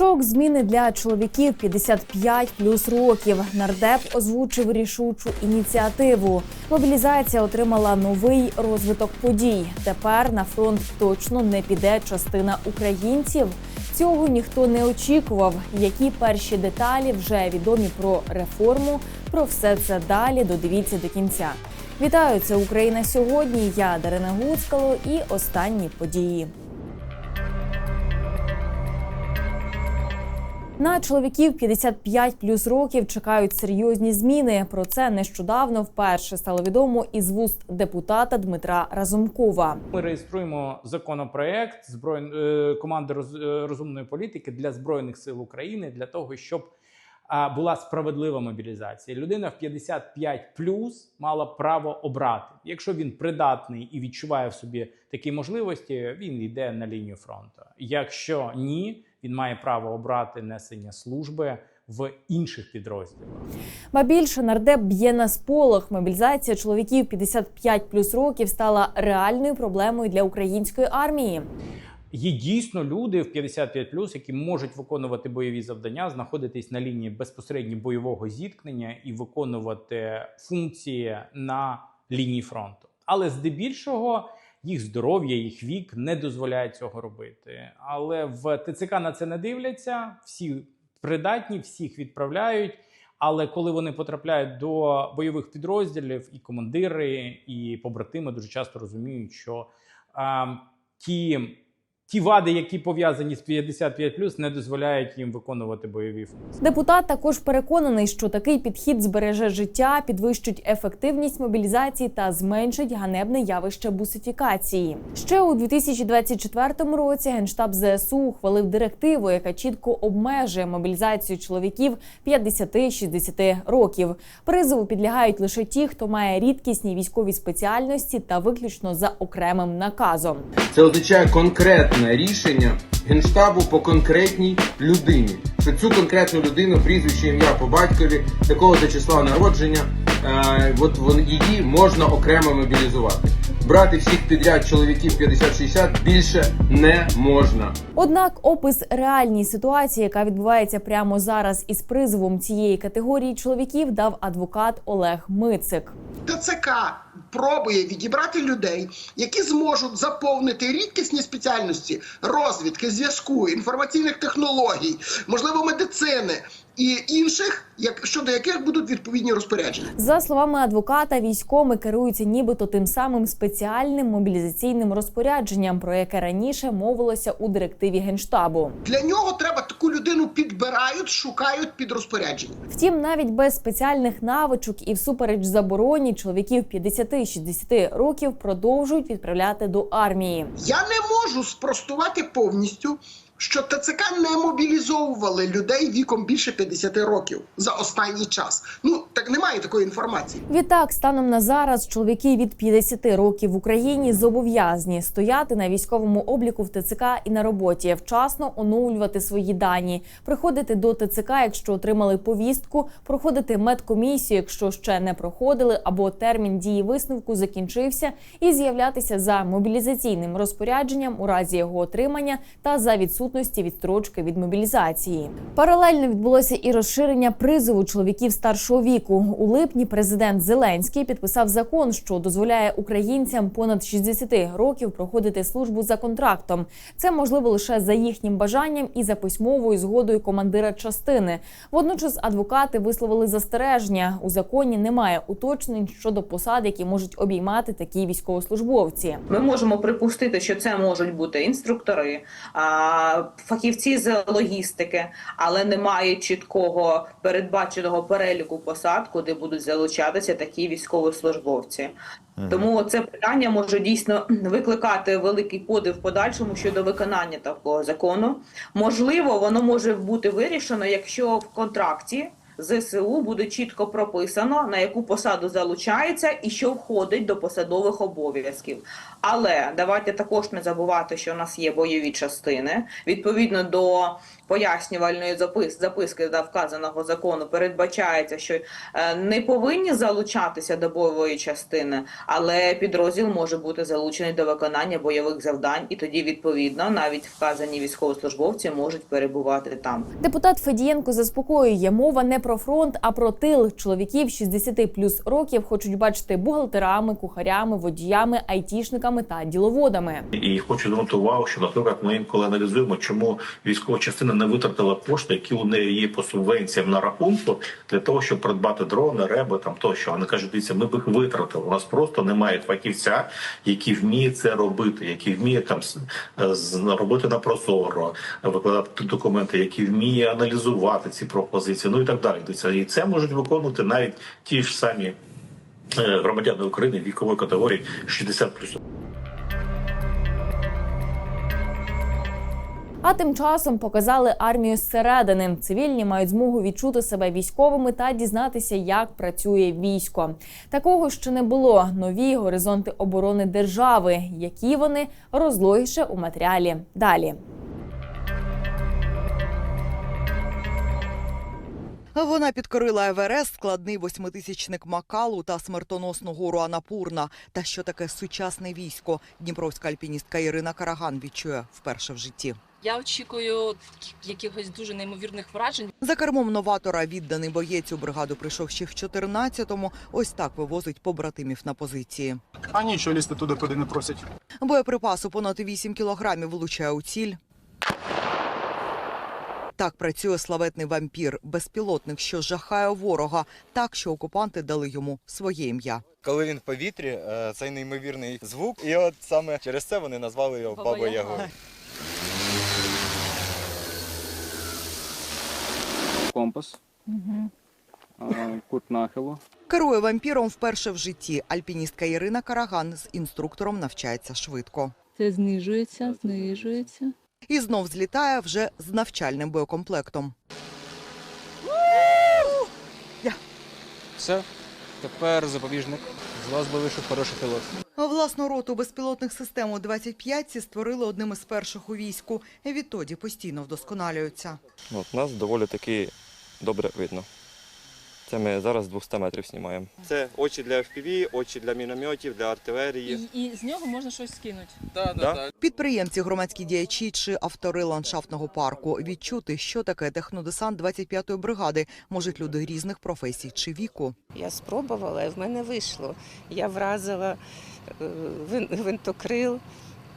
Шок зміни для чоловіків 55 плюс років. Нардеп озвучив рішучу ініціативу. Мобілізація отримала новий розвиток подій. Тепер на фронт точно не піде частина українців. Цього ніхто не очікував. Які перші деталі вже відомі про реформу? Про все це далі додивіться до кінця. Вітаю, це Україна сьогодні. Я Дарина Гуцкало і останні події. На чоловіків 55 плюс років чекають серйозні зміни. Про це нещодавно вперше стало відомо із вуст депутата Дмитра Разумкова. Ми реєструємо законопроект зброй... е, команди е, розумної політики для збройних сил України для того, щоб була справедлива мобілізація. Людина в 55 плюс мала право обрати. Якщо він придатний і відчуває в собі такі можливості, він йде на лінію фронту. Якщо ні, він має право обрати несення служби в інших підрозділах. Ба більше нардеп б'є на сполох. Мобілізація чоловіків 55 плюс років стала реальною проблемою для української армії. Є дійсно люди в 55+, які можуть виконувати бойові завдання, знаходитись на лінії безпосередньо бойового зіткнення і виконувати функції на лінії фронту. Але здебільшого їх здоров'я, їх вік не дозволяє цього робити. Але в ТЦК на це не дивляться. Всі придатні, всіх відправляють. Але коли вони потрапляють до бойових підрозділів, і командири, і побратими дуже часто розуміють, що а, ті. Ті вади, які пов'язані з 55+, не дозволяють їм виконувати бойові функції. Депутат також переконаний, що такий підхід збереже життя, підвищить ефективність мобілізації та зменшить ганебне явище бусифікації. Ще у 2024 році генштаб ЗСУ ухвалив директиву, яка чітко обмежує мобілізацію чоловіків 50-60 років. Призову підлягають лише ті, хто має рідкісні військові спеціальності та виключно за окремим наказом. Це означає конкретне рішення генштабу по конкретній людині. Що цю конкретну людину, прізвище, ім'я по батькові, такого до числа народження, е, от вон, її можна окремо мобілізувати. Брати всіх підряд чоловіків 50-60 більше не можна. Однак опис реальній ситуації, яка відбувається прямо зараз із призовом цієї категорії чоловіків, дав адвокат Олег Мицик. ТЦК пробує відібрати людей, які зможуть заповнити рідкісні спеціальності розвідки, зв'язку, інформаційних технологій, можливо, медицини і інших, як щодо яких будуть відповідні розпорядження. За словами адвоката, військоми керуються нібито тим самим спеціальним мобілізаційним розпорядженням, про яке раніше мовилося у директиві генштабу. Для нього треба таку людину підбирають, шукають під розпорядження. Втім, навіть без спеціальних навичок і всупереч забороні чоловіків 50-60 років продовжують відправляти до армії. Я не можу спростувати повністю. Що ТЦК не мобілізовували людей віком більше 50 років за останній час. Ну так немає такої інформації. Відтак, станом на зараз, чоловіки від 50 років в Україні зобов'язані стояти на військовому обліку в ТЦК і на роботі, вчасно оновлювати свої дані, приходити до ТЦК, якщо отримали повістку, проходити медкомісію, якщо ще не проходили, або термін дії висновку закінчився, і з'являтися за мобілізаційним розпорядженням у разі його отримання та за відсутності відстрочки від мобілізації. Паралельно відбулося і розширення призову чоловіків старшого віку. У липні президент Зеленський підписав закон, що дозволяє українцям понад 60 років проходити службу за контрактом. Це можливо лише за їхнім бажанням і за письмовою згодою командира частини. Водночас адвокати висловили застереження. У законі немає уточнень щодо посад, які можуть обіймати такі військовослужбовці. Ми можемо припустити, що це можуть бути інструктори, фахівці з логістики, але немає чіткого передбаченого переліку посад, куди будуть залучатися такі військовослужбовці. Тому це питання може дійсно викликати великий подив в подальшому щодо виконання такого закону. Можливо, воно може бути вирішено, якщо в контракті. ЗСУ буде чітко прописано на яку посаду залучається і що входить до посадових обов'язків. Але давайте також не забувати, що у нас є бойові частини. Відповідно до пояснювальної запис, записки до вказаного закону передбачається, що е, не повинні залучатися до бойової частини, але підрозділ може бути залучений до виконання бойових завдань, і тоді відповідно навіть вказані військовослужбовці можуть перебувати там. Депутат Федієнко заспокоює, мова не про фронт, а про тил. Чоловіків 60 плюс років хочуть бачити бухгалтерами, кухарями, водіями, айтішниками та діловодами. І хочу звернути увагу, що, наприклад, ми інколи аналізуємо, чому військова частина не витратила кошти, які у неї є по субвенціям на рахунку, для того, щоб придбати дрони, реби там тощо. Вони кажуть, дивіться, ми б їх витратили. У нас просто немає фахівця, який вміє це робити, який вміє там робити на прозоро, викладати документи, який вміє аналізувати ці пропозиції, ну і так далі. І це можуть виконувати навіть ті ж самі е, громадяни України вікової категорії 60+. А тим часом показали армію зсередини. Цивільні мають змогу відчути себе військовими та дізнатися, як працює військо. Такого ще не було. Нові горизонти оборони держави. Які вони розлогіше у матеріалі. Далі. Вона підкорила Еверест, складний восьмитисячник Макалу та смертоносну гору Анапурна. Та що таке сучасне військо? Дніпровська альпіністка Ірина Караган відчує вперше в житті. Я очікую якихось дуже неймовірних вражень. За кермом новатора відданий боєць у бригаду прийшов ще в 14-му. Ось так вивозить побратимів на позиції. А нічого лізти туди, куди не просять. Боєприпасу понад 8 кілограмів влучає у ціль. Так працює славетний вампір, безпілотник, що жахає ворога, так що окупанти дали йому своє ім'я. Коли він в повітрі, е, цей неймовірний звук, і от саме через це вони назвали його Баба Яга. Компас, а, кут нахилу. Керує вампіром вперше в житті. Альпіністка Ірина Караган з інструктором навчається швидко. Це знижується, знижується. І знов злітає вже з навчальним боєкомплектом. Все, тепер запобіжник. З вас би вийшов хороший пілот. Власну роту безпілотних систем у 25-ці створили одним із перших у війську. Відтоді постійно вдосконалюються. От, нас доволі таки добре видно. Це ми зараз з 200 метрів знімаємо. Це очі для FPV, очі для мінометів, для артилерії. І, і з нього можна щось скинути. Да? Підприємці, громадські діячі чи автори ландшафтного парку відчути, що таке технодесант 25-ї бригади, можуть люди різних професій чи віку. Я спробувала, і в мене вийшло. Я вразила е, вин- винтокрил,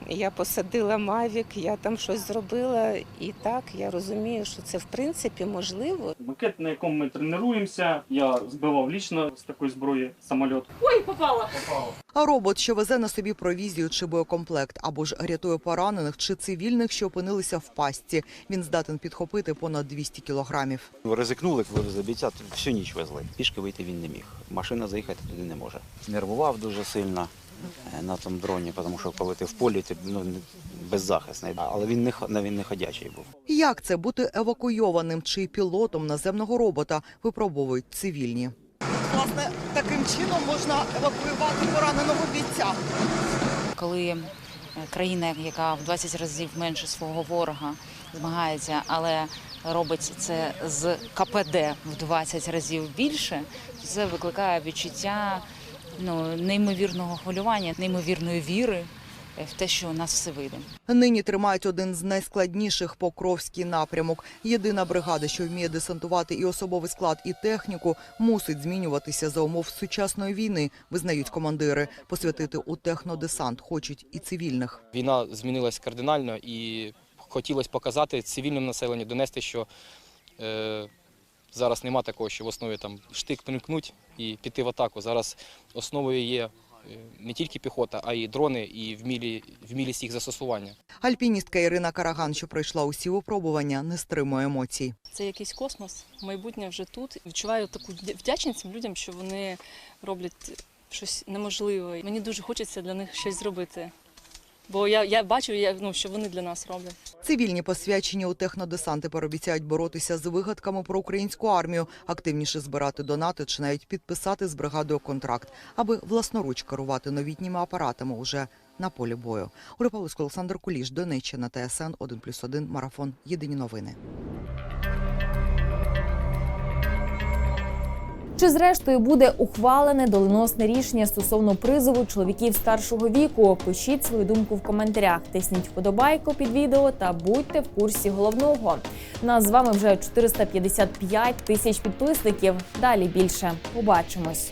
я посадила мавік, я там щось зробила. І так я розумію, що це в принципі можливо. Макет, на якому ми тренуємося, я збивав лічно з такої зброї самоліт. Ой, попала! А робот, що везе на собі провізію чи боєкомплект, або ж рятує поранених чи цивільних, що опинилися в пастці. Він здатен підхопити понад 200 кілограмів. Ризикнули, вивезли бійця, тут всю ніч везли. Пішки вийти він не міг. Машина заїхати туди не може. Нервував дуже сильно на тому дроні, тому що коли ти в полі, ти ну, беззахисний. Але він не, він не ходячий був. Як це бути евакуйованим чи пілотом наземного робота, випробовують цивільні. Власне, таким чином можна евакуювати пораненого бійця. Коли е, країна, яка в 20 разів менше свого ворога змагається, але робить це з КПД в 20 разів більше, це викликає відчуття ну, неймовірного хвилювання, неймовірної віри в те, що у нас все вийде. Нині тримають один з найскладніших Покровський напрямок. Єдина бригада, що вміє десантувати і особовий склад, і техніку, мусить змінюватися за умов сучасної війни, визнають командири. Посвятити у технодесант хочуть і цивільних. Війна змінилась кардинально і хотілося показати цивільному населенню, донести, що е, зараз нема такого, що в основі там штик примкнуть і піти в атаку. Зараз основою є е, не тільки піхота, а й дрони і вмілі, вмілість їх застосування. Альпіністка Ірина Караган, що пройшла усі випробування, не стримує емоцій. Це якийсь космос, майбутнє вже тут. Відчуваю таку вдячність цим людям, що вони роблять щось неможливе. Мені дуже хочеться для них щось зробити. Бо я, я бачу, я, ну, що вони для нас роблять. Цивільні посвячені у технодесанти пообіцяють боротися з вигадками про українську армію, активніше збирати донати чи навіть підписати з бригадою контракт, аби власноруч керувати новітніми апаратами уже на полі бою. Павловська, Олександр Куліш, Донеччина, ТСН 1+,1, Марафон. Єдині новини. Чи зрештою буде ухвалене доленосне рішення стосовно призову чоловіків старшого віку? Пишіть свою думку в коментарях, тисніть вподобайку під відео та будьте в курсі головного. Нас з вами вже 455 тисяч підписників. Далі більше. Побачимось.